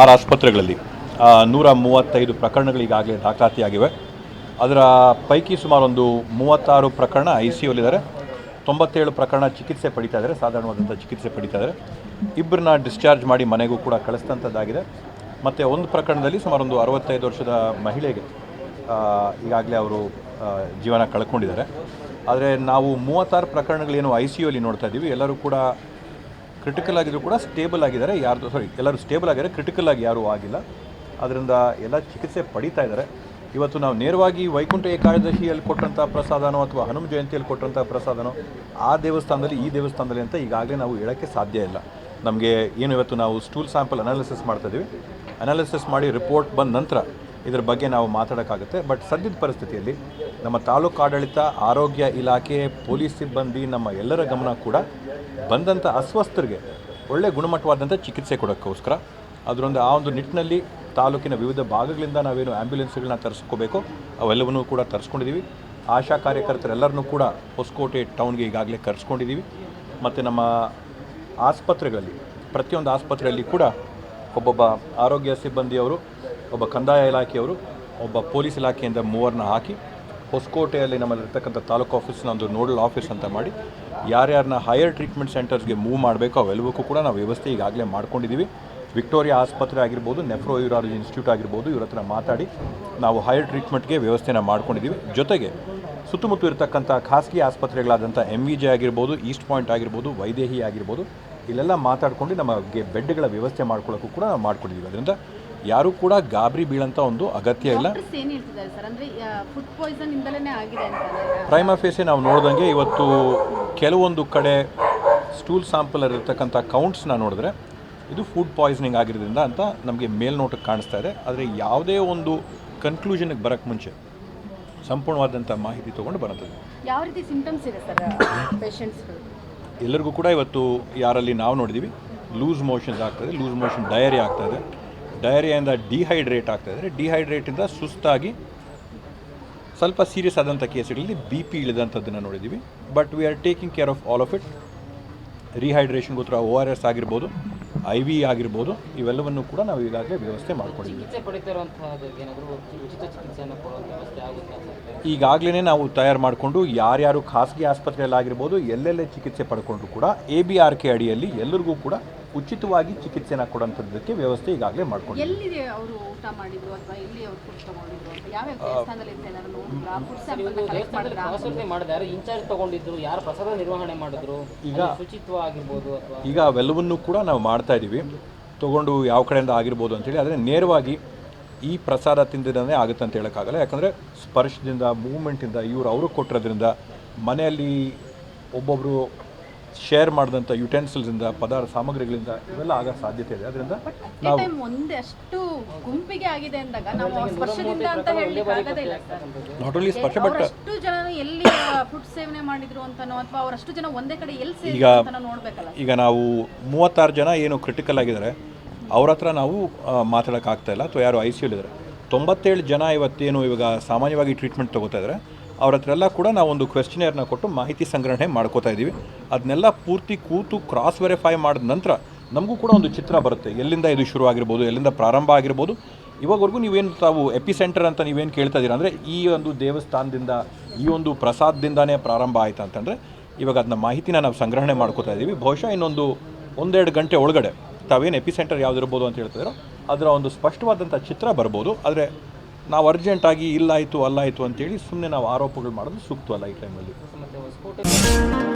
ಆರು ಆಸ್ಪತ್ರೆಗಳಲ್ಲಿ ನೂರ ಮೂವತ್ತೈದು ಪ್ರಕರಣಗಳು ಈಗಾಗಲೇ ದಾಖಲಾತಿಯಾಗಿವೆ. ಅದರ ಪೈಕಿ ಸುಮಾರೊಂದು ಮೂವತ್ತಾರು ಪ್ರಕರಣ ಐ ಸಿ ಯುಲ್ಲಿದ್ದಾರೆ ತೊಂಬತ್ತೇಳು ಪ್ರಕರಣ ಚಿಕಿತ್ಸೆ ಪಡಿತಾ ಇದ್ದಾರೆ, ಸಾಧಾರಣವಾದಂಥ ಚಿಕಿತ್ಸೆ ಪಡಿತಾ ಇದ್ದಾರೆ. ಇಬ್ಬರನ್ನ ಡಿಸ್ಚಾರ್ಜ್ ಮಾಡಿ ಮನೆಗೂ ಕೂಡ ಕಳಿಸ್ತಂಥದ್ದಾಗಿದೆ ಮತ್ತು ಒಂದು ಪ್ರಕರಣದಲ್ಲಿ ಸುಮಾರು ಒಂದು ಅರವತ್ತೈದು ವರ್ಷದ ಮಹಿಳೆಗೆ ಈಗಾಗಲೇ ಅವರು ಜೀವನ ಕಳ್ಕೊಂಡಿದ್ದಾರೆ. ಆದರೆ ನಾವು ಮೂವತ್ತಾರು ಪ್ರಕರಣಗಳೇನು ಐ ಸಿ ಯುಲ್ಲಿ ನೋಡ್ತಾ ಇದ್ದೀವಿ. ಎಲ್ಲರೂ ಕೂಡ ಕ್ರಿಟಿಕಲ್ ಆಗಿದ್ರು ಕೂಡ ಸ್ಟೇಬಲ್ ಆಗಿದ್ದಾರೆ. ಯಾರ್ದು ಸಾರಿ ಎಲ್ಲರೂ ಸ್ಟೇಬಲ್ ಆಗಿದ್ದಾರೆ. ಕ್ರಿಟಿಕಲ್ ಆಗಿ ಯಾರೂ ಆಗಿಲ್ಲ. ಅದರಿಂದ ಎಲ್ಲ ಚಿಕಿತ್ಸೆ ಪಡೀತಾ ಇದ್ದಾರೆ. ಇವತ್ತು ನಾವು ನೇರವಾಗಿ ವೈಕುಂಠ ಏಕಾದಶಿಯಲ್ಲಿ ಕೊಟ್ಟಂಥ ಪ್ರಸಾದನೋ ಅಥವಾ ಹನುಮ ಜಯಂತಿಯಲ್ಲಿ ಕೊಟ್ಟಂಥ ಪ್ರಸಾದನೋ ಆ ದೇವಸ್ಥಾನದಲ್ಲಿ, ಈ ದೇವಸ್ಥಾನದಲ್ಲಿ ಅಂತ ಈಗಾಗಲೇ ನಾವು ಹೇಳೋಕ್ಕೆ ಸಾಧ್ಯ ಇಲ್ಲ. ನಮಗೆ ಏನು ಇವತ್ತು ನಾವು ಸ್ಟೂಲ್ ಸ್ಯಾಂಪಲ್ ಅನಾಲಿಸಿಸ್ ಮಾಡ್ತಾ ಇದ್ದೀವಿ ಅನಾಲಿಸಿಸ್ ಮಾಡಿ ರಿಪೋರ್ಟ್ ಬಂದ ನಂತರ ಇದ್ರ ಬಗ್ಗೆ ನಾವು ಮಾತಾಡೋಕ್ಕಾಗುತ್ತೆ. ಬಟ್ ಸದ್ಯದ ಪರಿಸ್ಥಿತಿಯಲ್ಲಿ ನಮ್ಮ ತಾಲೂಕು ಆಡಳಿತ, ಆರೋಗ್ಯ ಇಲಾಖೆ, ಪೊಲೀಸ್ ಸಿಬ್ಬಂದಿ, ನಮ್ಮ ಎಲ್ಲರ ಗಮನ ಕೂಡ ಬಂದಂಥ ಅಸ್ವಸ್ಥರಿಗೆ ಒಳ್ಳೆ ಗುಣಮಟ್ಟವಾದಂಥ ಚಿಕಿತ್ಸೆ ಕೊಡೋಕ್ಕೋಸ್ಕರ ಅದರೊಂದು ಆ ಒಂದು ನಿಟ್ಟಿನಲ್ಲಿ ತಾಲೂಕಿನ ವಿವಿಧ ಭಾಗಗಳಿಂದ ನಾವೇನು ಆ್ಯಂಬ್ಯುಲೆನ್ಸ್ಗಳನ್ನ ತರಿಸ್ಕೋಬೇಕು, ಅವೆಲ್ಲವನ್ನೂ ಕೂಡ ತರಿಸ್ಕೊಂಡಿದ್ದೀವಿ. ಆಶಾ ಕಾರ್ಯಕರ್ತರೆಲ್ಲರನ್ನೂ ಕೂಡ ಹೊಸಕೋಟೆ ಟೌನ್ಗೆ ಈಗಾಗಲೇ ಕರೆಸ್ಕೊಂಡಿದ್ದೀವಿ. ಮತ್ತು ನಮ್ಮ ಆಸ್ಪತ್ರೆಗಳಲ್ಲಿ, ಪ್ರತಿಯೊಂದು ಆಸ್ಪತ್ರೆಯಲ್ಲಿ ಕೂಡ ಒಬ್ಬೊಬ್ಬ ಆರೋಗ್ಯ ಸಿಬ್ಬಂದಿಯವರು ಒಬ್ಬ ಕಂದಾಯ ಇಲಾಖೆಯವರು ಒಬ್ಬ ಪೊಲೀಸ್ ಇಲಾಖೆಯಿಂದ ಮೂವರನ್ನ ಹಾಕಿ ಹೊಸಕೋಟೆಯಲ್ಲಿ ನಮ್ಮಲ್ಲಿರ್ತಕ್ಕಂಥ ತಾಲೂಕು ಆಫೀಸ್ನ ಒಂದು ನೋಡಲ್ ಆಫೀಸ್ ಅಂತ ಮಾಡಿ ಯಾರ್ಯಾರನ್ನ ಹೈಯರ್ ಟ್ರೀಟ್ಮೆಂಟ್ ಸೆಂಟರ್ಸ್ಗೆ ಮೂವ್ ಮಾಡಬೇಕು ಅವೆಲ್ಲವಕ್ಕೂ ಕೂಡ ನಾವು ವ್ಯವಸ್ಥೆ ಈಗಾಗಲೇ ಮಾಡ್ಕೊಂಡಿದ್ದೀವಿ. ವಿಕ್ಟೋರಿಯಾ ಆಸ್ಪತ್ರೆ ಆಗಿರ್ಬೋದು ನೆಫ್ರೋ ಯೂರಾಲಜಿ ಇನ್ಸ್ಟಿಟ್ಯೂಟ್ ಆಗಿರ್ಬೋದು, ಇವ್ರ ಹತ್ರ ಮಾತಾಡಿ ನಾವು ಹೈಯರ್ ಟ್ರೀಟ್ಮೆಂಟ್ಗೆ ವ್ಯವಸ್ಥೆನ ಮಾಡ್ಕೊಂಡಿದ್ದೀವಿ. ಜೊತೆಗೆ ಸುತ್ತಮುತ್ತ ಇರತಕ್ಕಂಥ ಖಾಸಗಿ ಆಸ್ಪತ್ರೆಗಳಾದಂಥ ಎಂ ವಿ ಜೆ ಆಗಿರ್ಬೋದು, ಈಸ್ಟ್ ಪಾಯಿಂಟ್ ಆಗಿರ್ಬೋದು, ವೈದೇಹಿ ಆಗಿರ್ಬೋದು, ಇಲ್ಲೆಲ್ಲ ಮಾತಾಡ್ಕೊಂಡು ನಮಗೆ ಬೆಡ್ಗಳ ವ್ಯವಸ್ಥೆ ಮಾಡ್ಕೊಳ್ಳೋಕ್ಕೂ ಕೂಡ ನಾವು ಮಾಡ್ಕೊಂಡಿದ್ದೀವಿ. ಅದರಿಂದ ಯಾರೂ ಕೂಡ ಗಾಬರಿ ಬೀಳಂತ ಒಂದು ಅಗತ್ಯ ಇಲ್ಲ. ಪ್ರೈಮ್ ಫೇಸೆ ನಾವು ನೋಡಿದಂಗೆ ಇವತ್ತು ಕೆಲವೊಂದು ಕಡೆ ಸ್ಟೂಲ್ ಸ್ಯಾಂಪಲ್ ಇರತಕ್ಕಂಥ ಕೌಂಟ್ಸ್ನ ನೋಡಿದ್ರೆ ಇದು ಫುಡ್ ಪಾಯ್ಸನಿಂಗ್ ಆಗಿರೋದ್ರಿಂದ ಅಂತ ನಮಗೆ ಮೇಲ್ನೋಟಕ್ಕೆ ಕಾಣಿಸ್ತಾ ಇದೆ. ಆದರೆ ಯಾವುದೇ ಒಂದು ಕನ್ಕ್ಲೂಷನ್ಗೆ ಬರೋಕ್ಕೆ ಮುಂಚೆ ಸಂಪೂರ್ಣವಾದಂಥ ಮಾಹಿತಿ ತೊಗೊಂಡು ಬರುತ್ತದೆ ಯಾವ ರೀತಿ ಸಿಂಟಮ್ಸ್ ಇದೆ ಸರ್ ಪೇಷಂಟ್ಸ್ಗಳು ಎಲ್ಲರಿಗೂ ಕೂಡ ಇವತ್ತು ಯಾರಲ್ಲಿ ನಾವು ನೋಡಿದ್ದೀವಿ ಲೂಸ್ ಮೋಷನ್ಸ್ ಆಗ್ತದೆ ಲೂಸ್ ಮೋಷನ್ ಡಯರಿ ಆಗ್ತಾಯಿದೆ ಡಯರಿಯಿಂದ ಡಿಹೈಡ್ರೇಟ್ ಆಗ್ತಾಯಿದ್ರೆ ಡಿಹೈಡ್ರೇಟಿಂದ ಸುಸ್ತಾಗಿ ಸ್ವಲ್ಪ ಸೀರಿಯಸ್ ಆದಂಥ ಕೇಸ್ಗಳಲ್ಲಿ ಬಿ ಪಿ ಇಳಿದಂಥದ್ದನ್ನು ನೋಡಿದ್ದೀವಿ. But we are taking care of all of it ರಿಹೈಡ್ರೇಷನ್ಗೋಸ್ಕರ O R S ಆಗಿರ್ಬೋದು ಐ ವಿ ಆಗಿರ್ಬೋದು ಇವೆಲ್ಲವನ್ನು ಕೂಡ ನಾವು ಈಗಾಗಲೇ ವ್ಯವಸ್ಥೆ ಮಾಡಿಕೊಂಡಿದ್ದೀವಿ. ಈಗಾಗಲೇ ನಾವು ತಯಾರು ಮಾಡಿಕೊಂಡು ಯಾರ್ಯಾರು ಖಾಸಗಿ ಆಸ್ಪತ್ರೆಯಲ್ಲಿ ಆಗಿರ್ಬೋದು ಎಲ್ಲೆಲ್ಲೇ ಚಿಕಿತ್ಸೆ ಪಡ್ಕೊಂಡ್ರು ಕೂಡ ಎ ಬಿ ಆರ್ ಕೆ ಅಡಿಯಲ್ಲಿ ಎಲ್ಲರಿಗೂ ಕೂಡ ಉಚಿತವಾಗಿ ಚಿಕಿತ್ಸೆನ ಕೊಡೋಂಥದ್ದಕ್ಕೆ ವ್ಯವಸ್ಥೆ ಈಗಾಗಲೇ ಮಾಡ್ಕೊಂಡು ಎಲ್ಲಿ ಅವರು ಊಟ ಮಾಡಿದ್ರು ಅಥವಾ ಎಲ್ಲಿ ಅವ್ರು ಫುಡ್ ತಗೊಂಡಿದ್ರು ಅಂತ? ಯಾವ್ಯಾವ ದೇವಸ್ಥಾನದಲ್ಲಿ ಅಂತ ಏನಾದ್ರು ನೋಡಿದ್ರಾ? ಫುಡ್ ಸ್ಯಾಂಪಲ್ ಕಲೆಕ್ಟ್ ದೇವಸ್ಥಾನದಲ್ಲಿ ಮಾಡಿದ್ರಾ? ಪ್ರವಾಸೋದ್ಯಮ ಮಾಡಿದ. ಯಾರು ಇನ್ಚಾರ್ಜ್ ತಗೊಂಡಿದ್ರು ಯಾರು ಪ್ರಸಾದ ನಿರ್ವಹಣೆ ಮಾಡಿದ್ರು ಈಗ- ಅಲ್ಲಿ ಶುಚಿತ್ವ ಆಗಿರ್ಬೋದು ಅಥವಾ ಈಗ ಅವೆಲ್ಲವನ್ನೂ ಕೂಡ ನಾವು ಮಾಡ್ತಾ ಇದ್ದೀವಿ ತೊಗೊಂಡು ಯಾವ ಕಡೆಯಿಂದ ಆಗಿರ್ಬೋದು ಅಂತೇಳಿ ಆದರೆ ನೇರವಾಗಿ ಈ ಪ್ರಸಾದ ತಿಂದಿದ್ದೇ ಆಗುತ್ತೆ ಅಂತ ಹೇಳೋಕ್ಕಾಗಲ್ಲ. ಯಾಕಂದರೆ ಸ್ಪರ್ಶದಿಂದ ಮೂವ್ಮೆಂಟಿಂದ ಇವರು ಅವರು ಕೊಟ್ಟಿರೋದ್ರಿಂದ ಮನೆಯಲ್ಲಿ ಒಬ್ಬೊಬ್ಬರು ಶೇರ್ ಮಾಡಿದಂಥ ಯುಟೆನ್ಸಿಲ್ಸಿಂದ ಪದಾರ್ಥ ಸಾಮಗ್ರಿಗಳಿಂದ ಇವೆಲ್ಲ ಆಗೋ ಸಾಧ್ಯತೆ ಇದೆ. ಅದರಿಂದ ನಾವು ಒಂದೇ ಅಷ್ಟು ಗುಂಪಿಗೆ ಆಗಿದೆ ಅಂದಾಗ ನಾವು ಸ್ಪರ್ಶದಿಂದ ಅಂತ ಹೇಳಲಿಕ್ಕೆ ಆಗೋದೇ ಇಲ್ಲ ನಾಟ್ ಓನ್ಲಿ ಸ್ಪರ್ಶ ಬಟ್ ಅಷ್ಟು ಜನ ಎಲ್ಲಿ ಫುಡ್ ಸೇವನೆ ಮಾಡಿದ್ರು ಅಂತನೋ ಅಥವಾ ಅವರಷ್ಟು ಜನ ಒಂದೇ ಕಡೆ ಎಲ್ಲಿ ಸೇರಿದ್ರು ಈಗ- ಅಂತ ನೋಡ್ಬೇಕಲ್ಲ ಈಗ ನಾವು ಮೂವತ್ತಾರು ಜನ ಏನು ಕ್ರಿಟಿಕಲ್ ಆಗಿದ್ದಾರೆ ಅವ್ರ ಹತ್ರ ನಾವು ಮಾತಾಡೋಕ್ಕಾಗ್ತಾ ಇಲ್ಲ. ಅಥವಾ ಯಾರು ಐ ಸಿ ಇದ್ದಾರೆ. ತೊಂಬತ್ತೇಳು ಜನ ಇವತ್ತೇನು ಇವಾಗ ಸಾಮಾನ್ಯವಾಗಿ ಟ್ರೀಟ್ಮೆಂಟ್ ತಗೋತಾ ಇದ್ದಾರೆ. ಅವ್ರ ಹತ್ರ ಎಲ್ಲ ಕೂಡ ನಾವು ಒಂದು ಕ್ವೆಶ್ಚನೇರ್ನ ಕೊಟ್ಟು ಮಾಹಿತಿ ಸಂಗ್ರಹಣೆ ಮಾಡ್ಕೋತಾ ಇದ್ದೀವಿ. ಅದನ್ನೆಲ್ಲ ಪೂರ್ತಿ ಕೂತು ಕ್ರಾಸ್ ವೆರಿಫೈ ಮಾಡಿದ ನಂತರ ನಮಗೂ ಕೂಡ ಒಂದು ಚಿತ್ರ ಬರುತ್ತೆ. ಎಲ್ಲಿಂದ ಇದು ಶುರು ಆಗಿರ್ಬೋದು, ಎಲ್ಲಿಂದ ಪ್ರಾರಂಭ ಆಗಿರ್ಬೋದು. ಇವಾಗವರೆಗೂ ನೀವೇನು ತಾವು ಎಪಿ ಸೆಂಟರ್ ಅಂತ ನೀವೇನು ಕೇಳ್ತಾ ಇದ್ದೀರಾ ಅಂದರೆ ಈ ಒಂದು ದೇವಸ್ಥಾನದಿಂದ, ಈ ಒಂದು ಪ್ರಸಾದದಿಂದನೇ ಪ್ರಾರಂಭ ಆಯಿತು ಅಂತಂದರೆ ಇವಾಗ ಅದನ್ನ ಮಾಹಿತಿನ ನಾವು ಸಂಗ್ರಹಣೆ ಮಾಡ್ಕೋತಾ ಇದ್ದೀವಿ. ಬಹುಶಃ ಇನ್ನೊಂದು ಒಂದೆರಡು ಗಂಟೆ ಒಳಗಡೆ ತಾವೇನು ಎಪಿ ಸೆಂಟರ್ ಯಾವುದಿರ್ಬೋದು ಅಂತ ಹೇಳ್ತಿದ್ದೀರೋ ಅದರ ಒಂದು ಸ್ಪಷ್ಟವಾದಂಥ ಚಿತ್ರ ಬರ್ಬೋದು. ಆದರೆ ನಾವು ಅರ್ಜೆಂಟಾಗಿ ಇಲ್ಲಾಯಿತು ಅಲ್ಲಾಯಿತು ಅಂತೇಳಿ ಸುಮ್ಮನೆ ನಾವು ಆರೋಪಗಳು ಮಾಡೋದು ಸೂಕ್ತವಲ್ಲ ಈ ಟೈಮಲ್ಲಿ